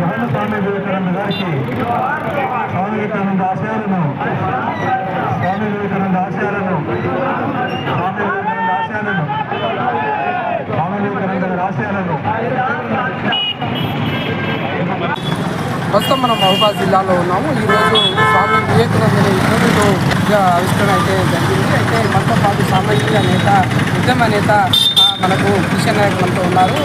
జగన్ స్వామి వివేకానంద గారికి స్వామి వివేకానంద ఆశయాలను స్వామి వివేకానంద ఆశయాలను స్వామి వివేకానంద ఆశయాలను స్వామి వివేకానంద గారి ఆశయాలను ప్రస్తుతం మనం మహబూబాద్ జిల్లాలో ఉన్నాము. ఈరోజు స్వామి వివేకానంద విగ్రహంలో ఆవిష్కరణ అయితే జరిగింది. అయితే మనతో పాటు సామాజిక నేత ఉద్యమ నేత మనకు కిషన్ నాయక్ మనతో ఉన్నారు.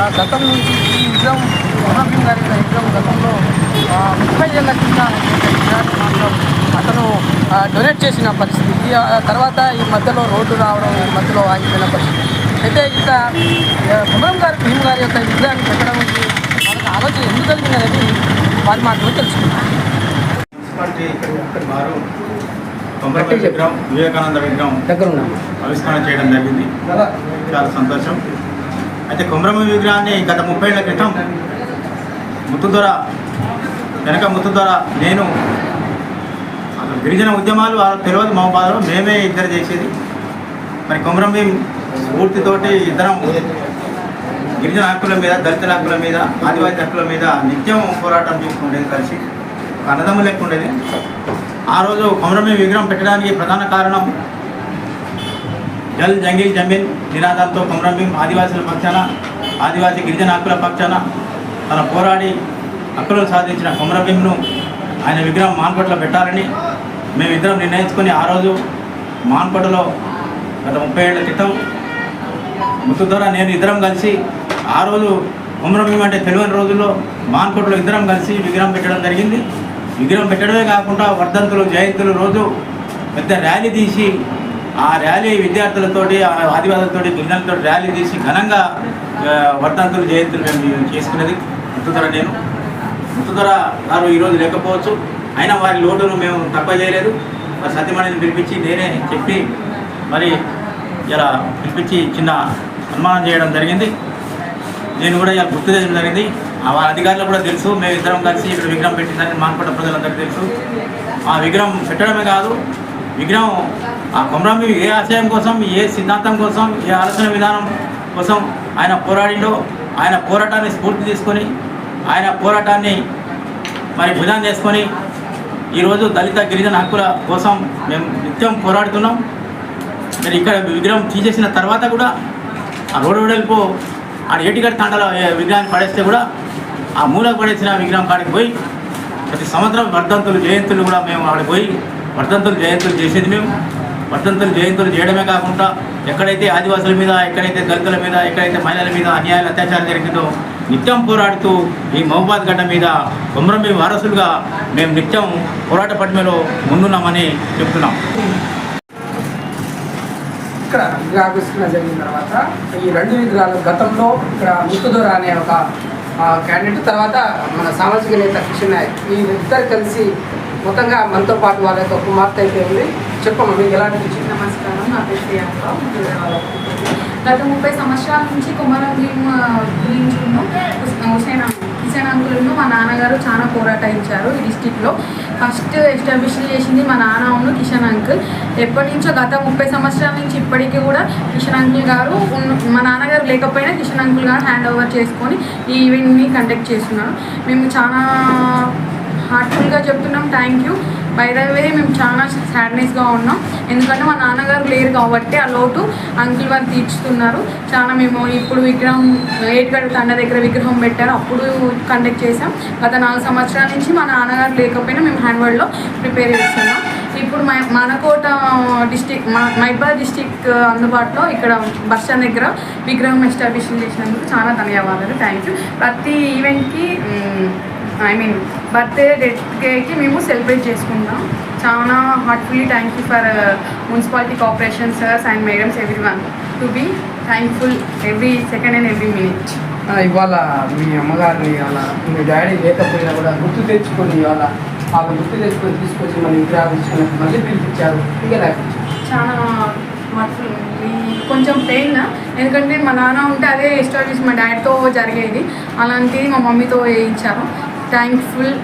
ఆ, గతం నుంచి ఈ యుద్ధం మహాభీం గారి యుద్ధం గతంలో ముప్పై ఏళ్ళ కింద అతను డొనేట్ చేసిన పరిస్థితి. తర్వాత ఈ మధ్యలో రోడ్డు రావడం ఈ మధ్యలో ఆగిపోయిన పరిస్థితి. అయితే ఇక కుమరం గారి భీమ్ గారి యొక్క విగ్రహాన్ని పెట్టడం వాళ్ళకి ఆలోచన ఎందుకు కలిగింది అనేది వారి మాటలు విగ్రహం వివేకానంద విగ్రహం దగ్గర ఆవిష్కరణ చేయడం జరిగింది. చాలా. సంతోషం. అయితే కొమరమ్మ విగ్రహాన్ని గత ముప్పై ఏళ్ళ క్రితం ముత్తుదొర వెనక ముత్తుదొర నేను అసలు గిరిజన ఉద్యమాలు తెలియదు మా బాధలో మేమే ఇద్దరు చేసేది. మరి కొమరం భీం స్ఫూర్తితోటి ఇద్దరం గిరిజన హక్కుల మీద దళితుల హక్కుల మీద ఆదివాసీ హక్కుల మీద నిత్యం పోరాటం చేసుకుండేది కలిసి ఒక అన్నదమ్ము ఆ రోజు కొమరమి విగ్రహం పెట్టడానికి ప్రధాన కారణం జల్ జంగిల్ జమీన్ నినాదాలతో కొమరం ఆదివాసుల పక్షాన ఆదివాసీ గిరిజన హక్కుల పక్షాన తన పోరాడి హక్కులను సాధించిన కొమరభీంను ఆయన విగ్రహం మాన్పట్లో పెట్టాలని మేమిద్దరం నిర్ణయించుకొని ఆ రోజు మాన్పట్లో గత ముప్పై ఏళ్ళ క్రితం ముత్తు నేను ఇద్దరం కలిసి ఆ రోజు కొమరం అంటే తెలియని రోజుల్లో మాన్కోట్లో ఇద్దరం కలిసి విగ్రహం పెట్టడం జరిగింది. విగ్రహం పెట్టడమే కాకుండా వర్ధంతులు జయంతులు రోజు పెద్ద ర్యాలీ తీసి ఆ ర్యాలీ విద్యార్థులతోటి ఆ గిరిజనులతో ర్యాలీ తీసి ఘనంగా వర్ధంతులు జయంతులు మేము చేసుకునేది ముత్తుధర నేను. ముత్తుధర గారు ఈరోజు లేకపోవచ్చు. అయినా వారి లోటును మేము తక్కువ చేయలేదు. మరి సత్యమణిని పిలిపించి నేనే చెప్పి మరి ఇలా పిలిపించి చిన్న సన్మానం చేయడం జరిగింది. నేను కూడా ఇలా గుర్తు చేయడం జరిగింది. ఆ వాళ్ళ అధికారులు కూడా తెలుసు. మేము ఇద్దరం కలిసి ఇక్కడ విగ్రహం పెట్టిందని మానపట్ట ప్రజలందరికీ తెలుసు. ఆ విగ్రహం పెట్టడమే కాదు విగ్రహం ఆ కొమరంబి ఏ ఆశయం కోసం ఏ సిద్ధాంతం కోసం ఏ ఆలోచన విధానం కోసం ఆయన పోరాడిండో ఆయన పోరాటాన్ని స్ఫూర్తి తీసుకొని ఆయన పోరాటాన్ని మరి భుజం చేసుకొని ఈరోజు దళిత గిరిజన హక్కుల కోసం మేము నిత్యం పోరాడుతున్నాం. మరి ఇక్కడ విగ్రహం తీసేసిన తర్వాత కూడా ఆ రోడ్డు వెడల్పు ఆ ఏటిగడ్ తాండలో విగ్రహాన్ని పడేస్తే కూడా ఆ మూలకు పడేసిన విగ్రహం కాడికి పోయి ప్రతి సంవత్సరం వర్ధంతులు జయంతులు కూడా మేము ఆడికి పోయి వర్ధంతులు జయంతులు చేసేది మేము. వర్ధంతులు జయంతులు చేయడమే కాకుండా ఎక్కడైతే ఆదివాసుల మీద ఎక్కడైతే దళితుల మీద ఎక్కడైతే మహిళల మీద అన్యాయాలు అత్యాచారం జరిగిందో నిత్యం పోరాడుతూ ఈ మహబాద్ గడ్డ మీద కొమరం వారసులుగా మేము నిత్యం పోరాట ముందున్నామని చెప్తున్నాం. ఇక్కడ విగ్రహావిష్కరణ జరిగిన తర్వాత ఈ రెండు విగ్రహాలు గతంలో ఇక్కడ ముత్తుదూర అనే ఒక క్యాండిడేట్ తర్వాత మన సామాజిక నేత కిషన్ నాయక్ ఈ ఇద్దరు కలిసి మొత్తంగా మనతో పాటు వాళ్ళ యొక్క కుమార్తె అయితే ఉంది చెప్పమ్మా మీకు ఎలాంటి నమస్కారం. నా పేరు గత ముప్పై సంవత్సరాల నుంచి కుమారం భీమ్ గురించి హుసేనా కిషన్ అంకులను మా నాన్నగారు చాలా పోరాటించారు ఈ డిస్టిక్లో. ఫస్ట్ ఎస్టాబ్లిష్ చేసింది మా నాన్న అవును కిషన్ అంకుల్. ఎప్పటి నుంచో గత ముప్పై సంవత్సరాల నుంచి ఇప్పటికీ కూడా కిషన్ అంకుల్ గారు మా నాన్నగారు లేకపోయినా కిషన్ అంకుల్ గారు హ్యాండ్ ఓవర్ చేసుకొని ఈ ఈవెంట్ని కండక్ట్ చేస్తున్నారు. మేము చాలా హార్ట్ఫుల్గా చెప్తున్నాం thank you. By the way మేము చాలా సాడ్నెస్గా ఉన్నాం. ఎందుకంటే మా నాన్నగారు లేరు కాబట్టి ఆ లోటు అంకుల్ వారు తీర్చుతున్నారు. చాలా మేము ఇప్పుడు విగ్రహం ఏటుగడ్డ తండ దగ్గర విగ్రహం పెట్టారు. అప్పుడు కండక్ట్ చేసాం గత నాలుగు సంవత్సరాల నుంచి మా నాన్నగారు లేకపోయినా మేము హ్యాండ్వర్డ్లో ప్రిపేర్ చేస్తున్నాం. ఇప్పుడు మై మనకోట డిస్టిక్ మైబాద్ డిస్టిక్ అందుబాటులో ఇక్కడ బస్ స్టాండ్ దగ్గర విగ్రహం ఎస్టాబ్లిష్ చేసినందుకు చాలా ధన్యవాదాలు. థ్యాంక్ యూ ప్రతి ఈవెంట్కి ఐ మీన్ బర్త్డే డేకి మేము సెలబ్రేట్ చేసుకుంటాం చాలా heartfully thank you for municipality corporation sirs and madams every one to be thankful every second and every minute ఇవాళ మీ అమ్మగారిని ఇవాళ మీ డాడీ లేకపోయినా కూడా గుర్తు తెచ్చుకొని ఇవాళ వాళ్ళు గుర్తు తెచ్చుకొని తీసుకొచ్చి మన విగ్రహావిష్కరణ మళ్ళీ పిలిపించారు. ఇంకా అనిపించింది? చాలా హార్ట్ఫుల్ కొంచెం పెయిన్ ఎందుకంటే మా నాన్న ఉంటే అదే ఎస్టాబ్లిష్ మా డాడీతో జరిగేది. అలాంటిది మా మమ్మీతో వేయించారు. Thankful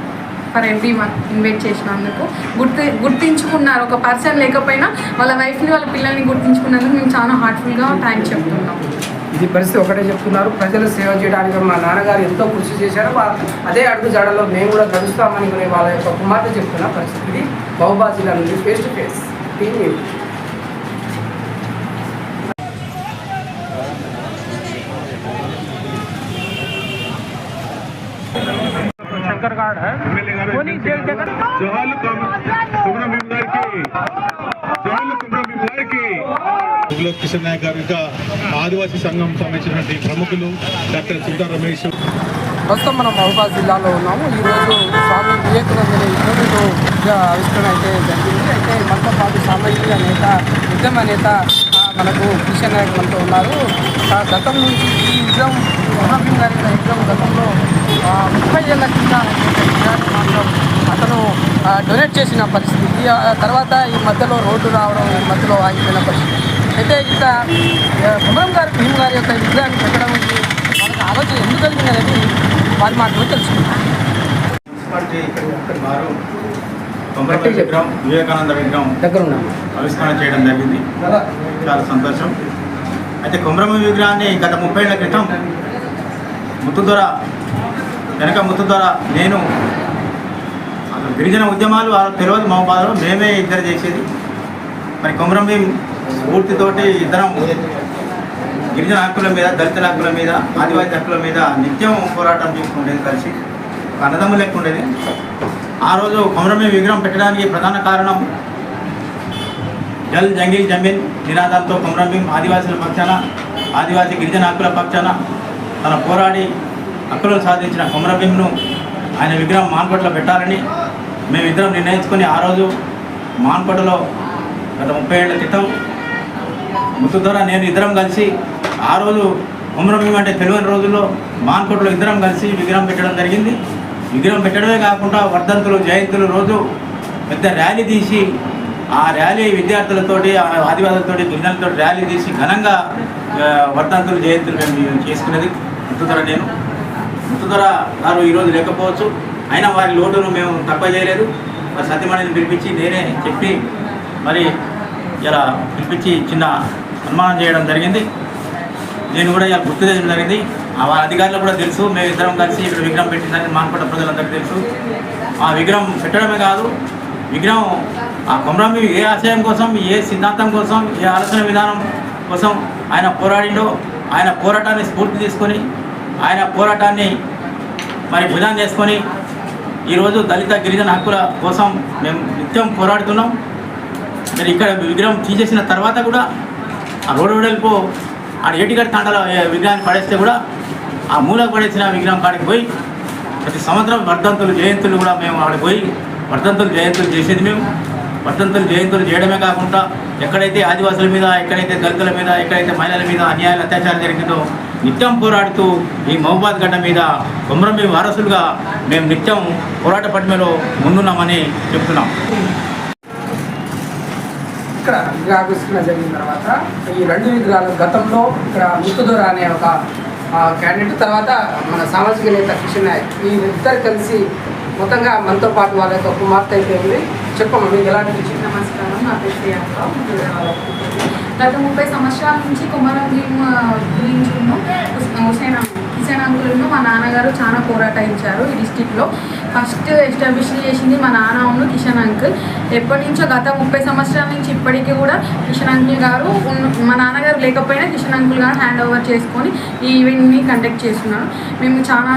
for every one invite చేసినందుకు. గుర్తి గుర్తించుకున్నారు. ఒక పర్సన్ లేకపోయినా వాళ్ళ వైఫ్ని వాళ్ళ పిల్లల్ని గుర్తించుకున్నందుకు మేము చాలా హార్ట్ఫుల్గా థ్యాంక్స్ చెప్తున్నాం. ఇది పరిస్థితి ఒకటే చెప్తున్నారు. ప్రజలు సేవ చేయడానికి మా నాన్నగారు ఎంతో కృషి చేశారు. అదే అడుగు జాడలో మేము కూడా గడుస్తామని వాళ్ళ యొక్క కుమార్తె చెప్తున్న పరిస్థితి ఇది. మహబూబా జిల్లా నుండి ఫేస్ టు ఫేస్ జోహార్లు గారికి జోహార్లు గారికి కిషన్ నాయక్ గారు ఇంకా ఆదివాసీ సంఘం సంబంధించినటువంటి ప్రముఖులు డాక్టర్ సుల్తా రమేష్. ప్రస్తుతం మనం మహబూబాద్ జిల్లాలో ఉన్నాము. ఈరోజు స్వామి వివేకానందని ఇరవైగా ఆవిష్కరణ అయితే జరిగింది. అయితే మనతో పాటు సామాజిక నేత ఉద్యమ నేత మనకు కిషన్ నాయక్ మనతో ఉన్నారు. ఆ, గతం నుంచి ఈ విగ్రహం మహాభీమ్ గారి యొక్క విగ్రహం గతంలో ముప్పై ఏళ్ళ కింద మాత్రం అతను డొనేట్ చేసిన పరిస్థితి. తర్వాత ఈ మధ్యలో రోడ్డు రావడం ఈ మధ్యలో ఆగిపోయిన పరిస్థితి. అయితే ఇంత ఆ, కుమరం గారి భీమ్ గారి యొక్క యుద్ధాన్ని పెట్టడం మనకు ఆలోచన ఎందుకు కలిగిందనేది వారి మాటలు తెలుసుకుంటాం కొమరపల్లి విగ్రహం వివేకానంద విగ్రహం దగ్గర ఆవిష్కరణ చేయడం జరిగింది. చాలా సంతోషం. అయితే కొమరమ్మ విగ్రహాన్ని గత ముప్పై ఏళ్ళ క్రితం ముత్తుదొర వెనక ముత్తుదొర నేను అసలు గిరిజన ఉద్యమాలు తెలియదు మా బాధలో మేమే ఇద్దరు చేసేది. మరి కొమరం భీం స్ఫూర్తితోటి ఇద్దరం గిరిజన హక్కుల మీద దళితుల హక్కుల మీద ఆదివాసీ హక్కుల మీద నిత్యం పోరాటం చేసుకుండేది కలిసి అన్నదమ్ము లెక్క ఉండేది. ఆ రోజు కొమరమి విగ్రహం పెట్టడానికి ప్రధాన కారణం జల్ జంగిల్ జమీన్ నినాదాలతో కొమరమి ఆదివాసీల ఆదివాసుల పక్షాన ఆదివాసీ గిరిజన హక్కుల పక్షాన తన పోరాడి హక్కులను సాధించిన కొమరభీంను ఆయన విగ్రహం మాన్పట్లో పెట్టాలని మేమిద్దరం నిర్ణయించుకొని ఆ రోజు మాన్పట్లో గత ముప్పై ఏళ్ళ క్రితం ముత్తు ద్వారా నేను ఇద్దరం కలిసి ఆ రోజు కొమరం అంటే తెలియని రోజుల్లో మాన్పట్లో ఇద్దరం కలిసి విగ్రహం పెట్టడం జరిగింది. విగ్రహం పెట్టడమే కాకుండా వర్ధంతులు జయంతులు రోజు పెద్ద ర్యాలీ తీసి ఆ ర్యాలీ విద్యార్థులతోటి ఆ గిరిజనులతో ర్యాలీ తీసి ఘనంగా వర్ధంతులు జయంతులు మేము చేసుకునేది ముత్తుధర నేను. ముత్తుధర గారు ఈరోజు లేకపోవచ్చు. అయినా వారి లోటును మేము తక్కువ చేయలేదు. మరి సత్యమణిని పిలిపించి నేనే చెప్పి మరి ఇలా పిలిపించి చిన్న సన్మానం చేయడం జరిగింది. నేను కూడా ఇలా గుర్తు చేయడం జరిగింది. ఆ అధికారులు కూడా తెలుసు. మేము ఇద్దరం కలిసి ఇక్కడ విగ్రహం పెట్టిందని మానపడ్డ ప్రజలందరికీ తెలుసు. ఆ విగ్రహం పెట్టడమే కాదు విగ్రహం ఆ కొమరామి ఏ ఆశయం కోసం ఏ సిద్ధాంతం కోసం ఏ ఆలోచన విధానం కోసం ఆయన పోరాడిండో ఆయన పోరాటాన్ని స్ఫూర్తి తీసుకొని ఆయన పోరాటాన్ని మరి భుజం చేసుకొని ఈరోజు దళిత గిరిజన హక్కుల కోసం మేము నిత్యం పోరాడుతున్నాం. మరి ఇక్కడ విగ్రహం తీసేసిన తర్వాత కూడా ఆ రోడ్డు వెడల్పు ఆడ ఏటిగడ్డ తాండలో విగ్రహాన్ని పడేస్తే కూడా ఆ మూలకు పడేసిన విగ్రహం కాడికి పోయి ప్రతి సంవత్సరం వర్ధంతులు జయంతులు కూడా మేము ఆడికి పోయి వర్ధంతులు జయంతులు చేసేది మేము. వర్ధంతులు జయంతులు చేయడమే కాకుండా ఎక్కడైతే ఆదివాసుల మీద ఎక్కడైతే దళితుల మీద ఎక్కడైతే మహిళల మీద అన్యాయాలు అత్యాచారం జరిగిందో నిత్యం పోరాడుతూ ఈ మహబాద్ గడ్డ మీద కొమరంబి వారసులుగా మేము నిత్యం పోరాట పటిమలో ముందున్నామని చెప్తున్నాం. ఇక్కడ విగ్రహావిష్కరణ జరిగిన తర్వాత ఈ రెండు విగ్రహాలు గతంలో ఇక్కడ ముత్తుదొర అనే ఒక క్యాండిడేట్ తర్వాత మన సామాజిక నేత కిషన్ నాయక్ ఈ ఇద్దరు కలిసి మొత్తంగా మనతో పాటు వాళ్ళ యొక్క కుమార్తె అయితే ఉంది. చెప్పమ్మా మీకు ఎలాంటి అనిపించింది నమస్కారం నా పేరు ప్రియాంక. గత ముప్పై సంవత్సరాల నుంచి కుమారం గురించి హుసేన్ కిషన్ అంకులను మా నాన్నగారు చాలా పోరాటించారు ఈ డిస్టిక్లో. ఫస్ట్ ఎస్టాబ్లిష్ చేసింది మా నాన్న ఉన్న కిషన్ అంకుల్. ఎప్పటి నుంచో గత ముప్పై సంవత్సరాల నుంచి ఇప్పటికీ కూడా కిషన్ అంకుల్ గారు మా నాన్నగారు లేకపోయినా Kishan uncle garu hand over చేసుకొని ఈ ఈవెంట్ని కండక్ట్ చేస్తున్నాను మేము చాలా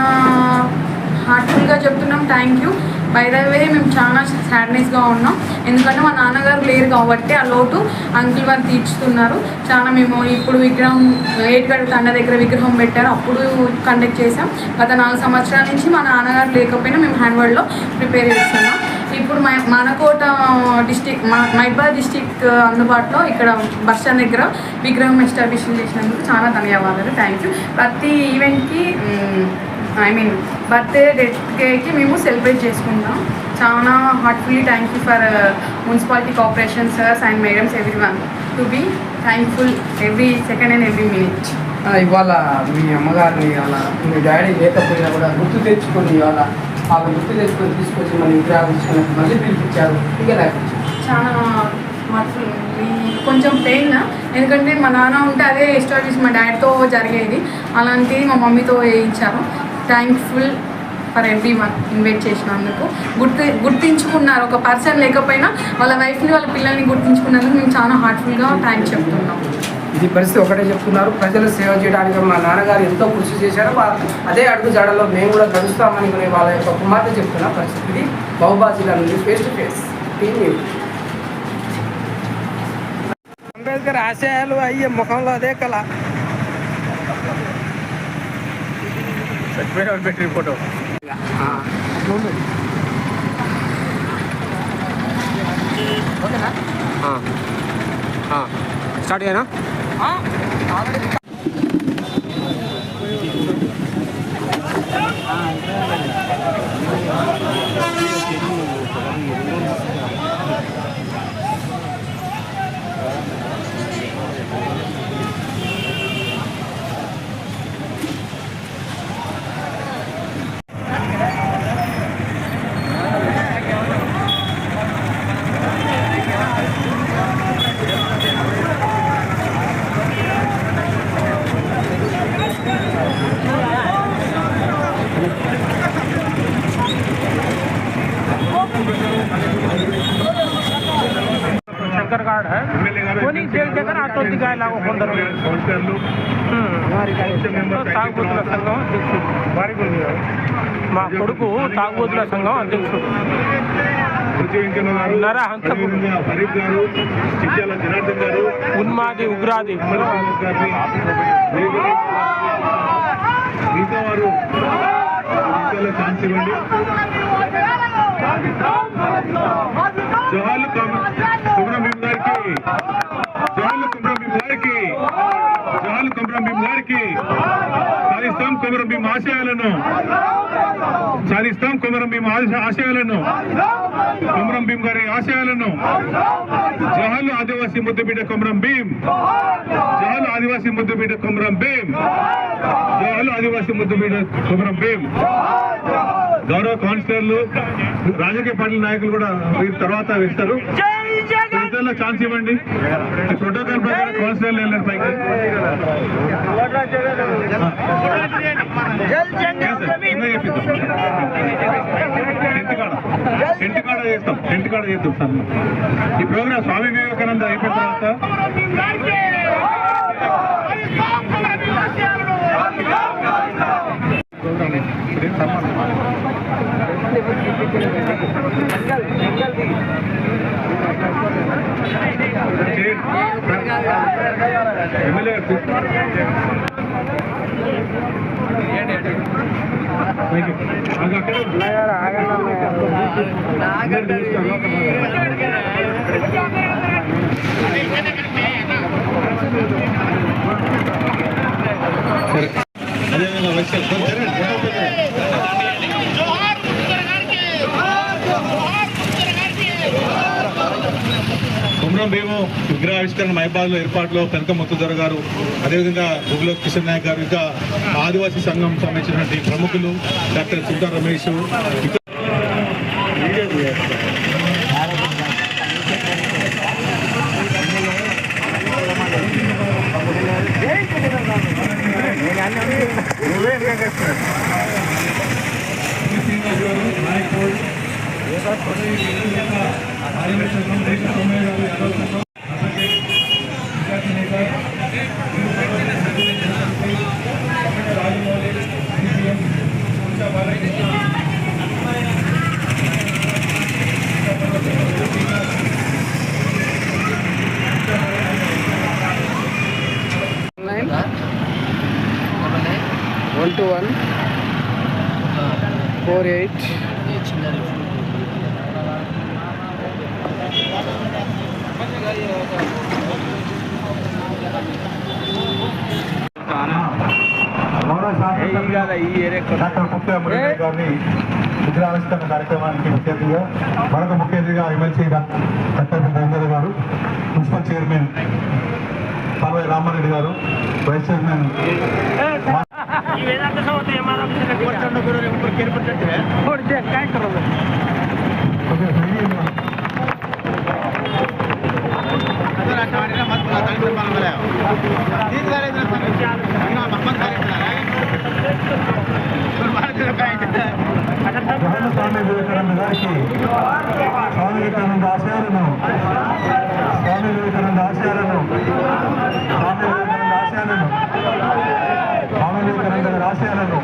హార్ట్ఫుల్గా చెప్తున్నాం. Thank you. By the way మేము చాలా సాడ్నెస్గా ఉన్నాం. ఎందుకంటే మా నాన్నగారు లేరు కాబట్టి ఆ లోటు అంకుల్ వారు తీర్చుతున్నారు. చాలా మేము ఇప్పుడు విగ్రహం ఏటుగడ తండ దగ్గర విగ్రహం పెట్టారు. అప్పుడు కండక్ట్ చేసాం గత నాలుగు సంవత్సరాల నుంచి మా నాన్నగారు లేకపోయినా మేము హ్యాండ్వర్డ్లో ప్రిపేర్ చేస్తున్నాం. ఇప్పుడు మై మనకోట డిస్టిక్ మా మైబాద్ డిస్టిక్ అందుబాటులో ఇక్కడ బస్ స్టాండ్ దగ్గర విగ్రహం ఎస్టాబ్లిష్ చేసినందుకు చాలా ధన్యవాదాలు. థ్యాంక్ యూ ప్రతి ఈవెంట్కి ఐ మీన్ బర్త్డే డేట్కి మేము సెలబ్రేట్ చేసుకుంటాం చాలా heartfully thank you for municipality corporation sirs and madams every one to be thankful every second and every minute ఇవాళ మీ అమ్మగారిని ఇవాళ మీ డాడీ లేకపోయినా కూడా గుర్తు తెచ్చుకొని ఇవాళ వాళ్ళు గుర్తు తెచ్చుకొని తీసుకొచ్చి మన విగ్రహాలు మళ్ళీ పిలిపించారు. ఇక లేకపోతే చాలా కొంచెం పెయిన్ ఎందుకంటే మా నాన్న ఉంటే అదే ఎస్టాబ్లిష్ మా డాడీతో జరిగేది. అలాంటిది మా మమ్మీతో వేయించారు. Thankful for every one invite చేసినందుకు. గుర్తు గుర్తించుకున్నారు. ఒక పర్సన్ లేకపోయినా వాళ్ళ వైఫ్ని వాళ్ళ పిల్లల్ని గుర్తించుకున్నందుకు మేము చాలా హార్ట్ఫుల్గా థ్యాంక్స్ చెప్తున్నాం. ఇది పరిస్థితి ఒకటే చెప్తున్నారు. ప్రజలు సేవ చేయడానికి మా నాన్నగారు ఎంతో కృషి చేశారు. అదే అడుగు జాడలో మేము కూడా గడుస్తామని కొన్ని వాళ్ళ యొక్క కుమార్తె చెప్తున్న పరిస్థితి ఇది. బహుబా జిల్లా నుండి ఫేస్ టు ఫేస్ అంబేద్కర్ ఆశయాలు అయ్యే ముఖంలో అదే కళ. పెట్టి ఫోటో ఓకేనా స్టార్ట్ చేయనా శంకర్ కార్డు కొని జైలు దగ్గర ఆటో దిగాయలాగా కొందరు తాగుబోతుల సంఘం అధ్యక్షుడు మా కొడుకు తాగుబోతుల సంఘం అధ్యక్షుడు ఉన్మాది ఉగ్రాది మిగతా వారు ఛాన్స్ ఇవ్వండి కుమరం ఆశయాలను. సాధిస్తాం కుమరం భీమ్ ఆశయాలను. కుమరం భీం గారి ఆశయాలను. జహల్ ఆదివాసీ ముద్దుబిడ్డ కుమరం భీమ్. జహల్ ఆదివాసీ ముద్దుబిడ్డ కుమరం భీమ్. జహల్ ఆదివాసీ ముద్దుబిడ్డ కుమరం భీమ్. గౌరవ కౌన్సిలర్లు రాజకీయ పార్టీ నాయకులు కూడా వీరి తర్వాత వేస్తారు. ఇతరుల ఛాన్స్ ఇవ్వండి. ప్రోటోకాల్ ప్రకారం కౌన్సిలర్లు వెళ్ళారు పైకి. టెంట్ కాడ. చేస్తాం. టెంట్ కాడ చేద్దాం. సార్ ఈ ప్రోగ్రామ్ స్వామి వివేకానంద అయిపోయిన తర్వాత ప్రోగ్రామ్ ఇదేం సంబంధం? చైర్. ఎమ్మెల్యే గారు థ్యాంక్ యూ. ఆగు, అక్కడే ఉండు. అందరూ చూస్తారు. సరే అదేవిధంగా వైశాల్ కొంచెం జరగండి, జరగండి. కుమ్రం భీము విగ్రహావిష్కరణ మైబాద్లో ఏర్పాటులో పెనక ముత్తుదొర గారు అదేవిధంగా గుగ్లో కిషన్ నాయక్ గారు ఇంకా ఆదివాసీ సంఘం సంబంధించినటువంటి ప్రముఖులు డాక్టర్ చింతా రమేష్ ఇంకా nine one two one four eight doctor ముఖ్య మురళీ గారిని విగ్రహావిష్కరణ కార్యక్రమానికి ముఖ్య మరొక ముఖ్య అతిథిగా ఎమ్మెల్సీ డాక్టర్ గారు మున్సిపల్ చైర్మన్ పర్వై రామారెడ్డి గారు వైస్ చైర్మన్ ಈ ವೇದಾಂತ ಸಂಸ್ಥೆ ಏರ್ಪಟ್ಟೆ ಹೊಡಿದೆ ಕಾಯ್ಕೊಳ್ಳೋದು స్వామి వివేకానంద గారికి స్వామి వివేకానంద ఆశయాలను స్వామి వివేకానంద ఆశయాలను ఆశయాలను.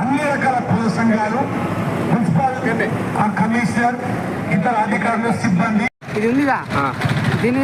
అన్ని రకాల కుల సంఘాలు మున్సిపల్ కమిషనర్ ఇతర అధికారులు సిబ్బంది. ఇది ఉందిగా దీని